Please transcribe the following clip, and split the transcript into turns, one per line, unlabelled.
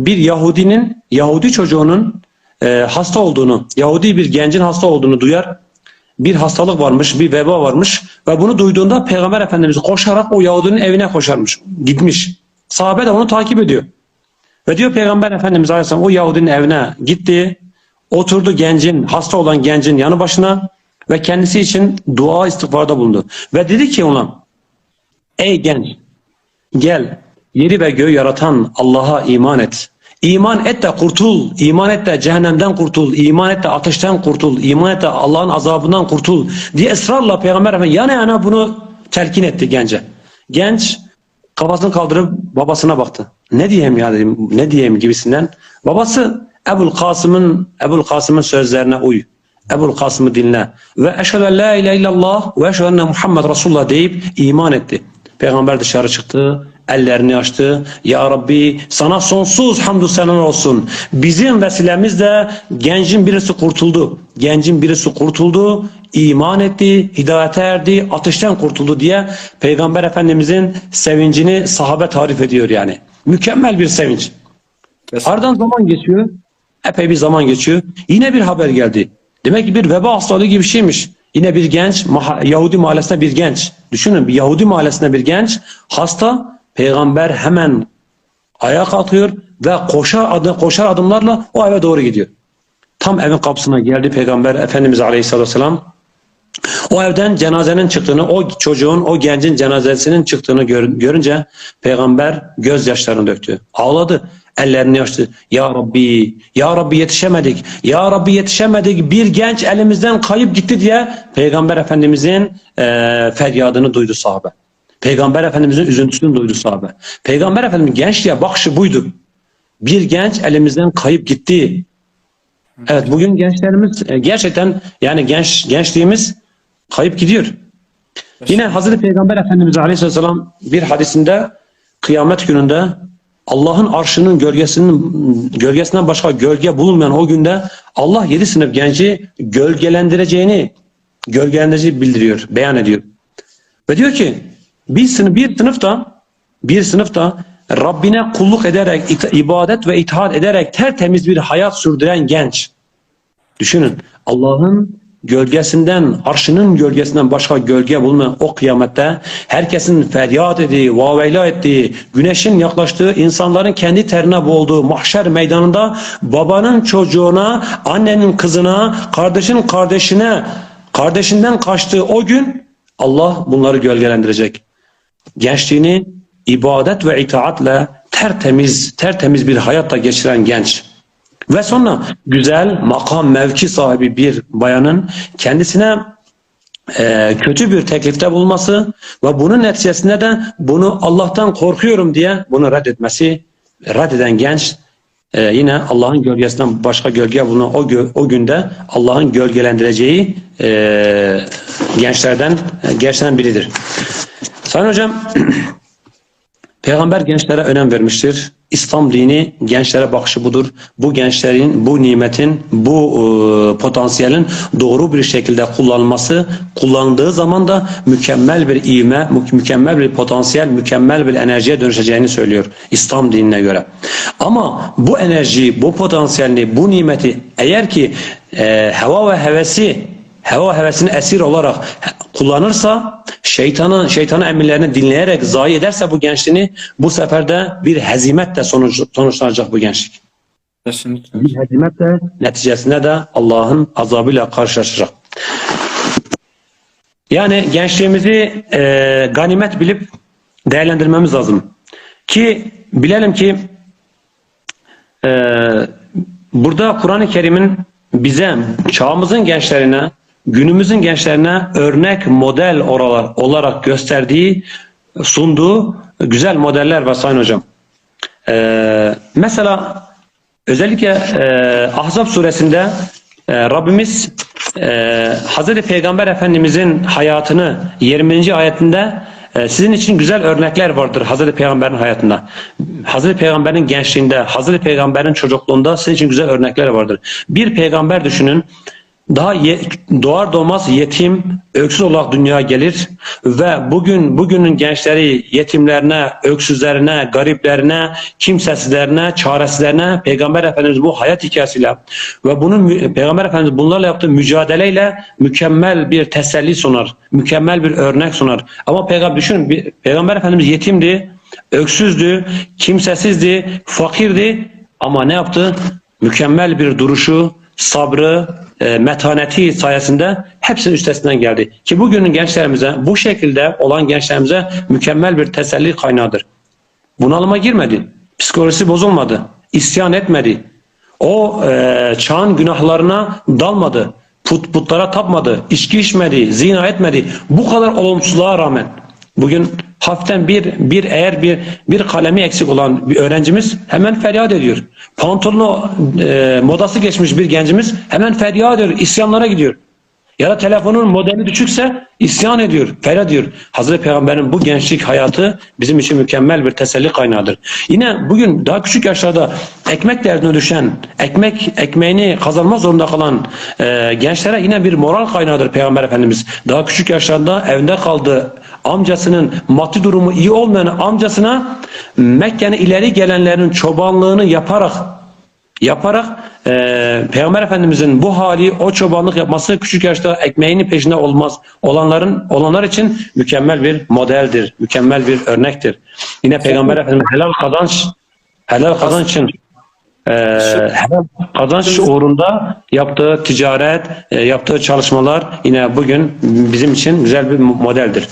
bir Yahudinin, Yahudi çocuğunun e, hasta olduğunu, Yahudi bir gencin hasta olduğunu duyar. Bir hastalık varmış, bir veba varmış ve bunu duyduğunda Peygamber Efendimiz koşarak o Yahudinin evine koşarmış, gitmiş. Sahabe de onu takip ediyor. Ve diyor Peygamber Efendimiz Aleyhisselam o Yahudinin evine gitti, oturdu gencin, hasta olan gencin yanı başına ve kendisi için dua istiğfarda bulundu. Ve dedi ki ona, ey genç, gel yeri ve göğü yaratan Allah'a iman et. İman et de kurtul, iman et de cehennemden kurtul, iman et de ateşten kurtul, iman et de Allah'ın azabından kurtul diye ısrarla Peygamber Efendimiz yana yana bunu telkin etti gence. Genç kafasını kaldırıp babasına baktı. Ne diyeyim ya dedim, ne diyeyim gibisinden. Babası Ebul Kasım'ın Ebul Kasım'ın sözlerine uy. Ebul Kasım'ı dinle. Ve eşhedü en la ilahe illallah ve eşhedü enne Muhammed Resulullah deyip iman etti. Peygamber dışarı çıktı, ellerini açtı. Ya Rabbi sana sonsuz hamdü senalar olsun. Bizim vesilemizle gencin birisi kurtuldu. Gencin birisi kurtuldu, iman etti, hidayete erdi, ateşten kurtuldu diye Peygamber Efendimizin sevincini sahabe tarif ediyor yani. Mükemmel bir sevinç. Aradan zaman geçiyor. Epey bir zaman geçiyor. Yine bir haber geldi. Demek ki bir veba hastalığı gibi bir şeymiş. Yine bir genç, Yahudi mahallesinde bir genç. Düşünün bir Yahudi mahallesinde bir genç hasta. Peygamber hemen ayağa kalkıyor ve koşar, adı, koşar adımlarla o eve doğru gidiyor. Tam evin kapısına geldi Peygamber Efendimiz Aleyhisselatü Vesselam. O evden cenazenin çıktığını, o çocuğun, o gencin cenazesinin çıktığını gör- görünce Peygamber gözyaşlarını döktü. Ağladı. Ellerini açtı. Ya Rabbi, Ya Rabbi yetişemedik. Ya Rabbi yetişemedik. Bir genç elimizden kayıp gitti diye Peygamber Efendimizin eee, feryadını duydu sahabe. Peygamber Efendimizin üzüntüsünü duydu sahabe. Peygamber Efendimiz gençliğe bakışı buydu. Bir genç elimizden kayıp gitti. Evet bugün gençlerimiz e, gerçekten yani genç gençliğimiz kayıp gidiyor. Yine Hazreti Peygamber Efendimiz Aleyhisselam bir hadisinde kıyamet gününde Allah'ın arşının gölgesinin gölgesinden başka gölge bulunmayan o günde Allah yedi sınıf genci gölgelendireceğini gölgelendireceğini bildiriyor, beyan ediyor. Ve diyor ki bir sınıf bir sınıfta bir sınıfta Rabbine kulluk ederek, ibadet ve itaat ederek tertemiz bir hayat sürdüren genç. Düşünün Allah'ın gölgesinden, arşının gölgesinden başka gölge bulmayan o kıyamette herkesin feryat ettiği, vaveyla ettiği, güneşin yaklaştığı, insanların kendi terine boğulduğu mahşer meydanında babanın çocuğuna, annenin kızına, kardeşin kardeşine, kardeşinden kaçtığı o gün Allah bunları gölgelendirecek gençliğini ibadet ve itaatle tertemiz, tertemiz bir hayatta geçiren genç. Ve sonra güzel makam mevki sahibi bir bayanın kendisine e, kötü bir teklifte bulması ve bunun neticesinde de bunu Allah'tan korkuyorum diye bunu reddetmesi, reddeden genç e, yine Allah'ın gölgesinden başka gölge bulunan o, o günde Allah'ın gölgelendireceği e, gençlerden gençlerden biridir. Sayın hocam Peygamber gençlere önem vermiştir. İslam dini gençlere bakışı budur. Bu gençlerin, bu nimetin, bu e, potansiyelin doğru bir şekilde kullanılması, kullanıldığı zaman da mükemmel bir ivme, mü- mükemmel bir potansiyel, mükemmel bir enerjiye dönüşeceğini söylüyor İslam dinine göre. Ama bu enerjiyi, bu potansiyelini, bu nimeti eğer ki e, heva ve hevesi heva ve hevesini esir olarak kullanırsa şeytanın şeytanın emirlerini dinleyerek zayi ederse bu gençliğini bu sefer de bir hezimetle sonuç, sonuçlanacak bu gençlik.
Kesinlikle.
Bir hezimetle neticesinde de Allah'ın azabıyla karşılaşacak. Yani gençliğimizi e, ganimet bilip değerlendirmemiz lazım. Ki bilelim ki e, burada Kur'an-ı Kerim'in bize çağımızın gençlerine, günümüzün gençlerine örnek model oralar, olarak gösterdiği, sunduğu güzel modeller var Sayın Hocam. E, mesela özellikle e, Ahzab suresinde e, Rabbimiz e, Hazreti Peygamber Efendimizin hayatını 20. ayetinde e, sizin için güzel örnekler vardır Hazreti Peygamber'in hayatında. Hazreti Peygamber'in gençliğinde, Hazreti Peygamber'in çocukluğunda sizin için güzel örnekler vardır. Bir peygamber düşünün, daha ye- doğar doğmaz yetim, öksüz olarak dünyaya gelir ve bugün bugünün gençleri yetimlerine, öksüzlerine, gariplerine, kimsesizlerine, çaresizlerine Peygamber Efendimiz bu hayat hikayesiyle ve bunun Peygamber Efendimiz bunlarla yaptığı mücadeleyle mükemmel bir teselli sunar, mükemmel bir örnek sunar. Ama Peygamber düşünün, Peygamber Efendimiz yetimdi, öksüzdü, kimsesizdi, fakirdi ama ne yaptı? Mükemmel bir duruşu, sabrı, e, metaneti sayesinde hepsinin üstesinden geldi. Ki bugünün gençlerimize, bu şekilde olan gençlerimize mükemmel bir teselli kaynağıdır. Bunalıma girmedi. Psikolojisi bozulmadı. isyan etmedi. O e, çağın günahlarına dalmadı. Put, putlara tapmadı. içki içmedi. Zina etmedi. Bu kadar olumsuzluğa rağmen bugün hafiften bir bir eğer bir bir kalemi eksik olan bir öğrencimiz hemen feryat ediyor. Pantolonu e, modası geçmiş bir gencimiz hemen feryat ediyor. isyanlara gidiyor. Ya da telefonun modeli düşükse isyan ediyor, feryat ediyor. Hazreti Peygamber'in bu gençlik hayatı bizim için mükemmel bir teselli kaynağıdır. Yine bugün daha küçük yaşlarda ekmek derdine düşen, ekmek ekmeğini kazanma zorunda kalan e, gençlere yine bir moral kaynağıdır Peygamber Efendimiz. Daha küçük yaşlarda evde kaldığı amcasının maddi durumu iyi olmayan amcasına Mekke'nin ileri gelenlerin çobanlığını yaparak yaparak e, Peygamber Efendimizin bu hali o çobanlık yapması küçük yaşta ekmeğinin peşinde olmaz olanların olanlar için mükemmel bir modeldir, mükemmel bir örnektir. Yine Peygamber Efendimiz helal kazanç helal kazanç için e, helal kazanç uğrunda yaptığı ticaret, e, yaptığı çalışmalar yine bugün bizim için güzel bir modeldir.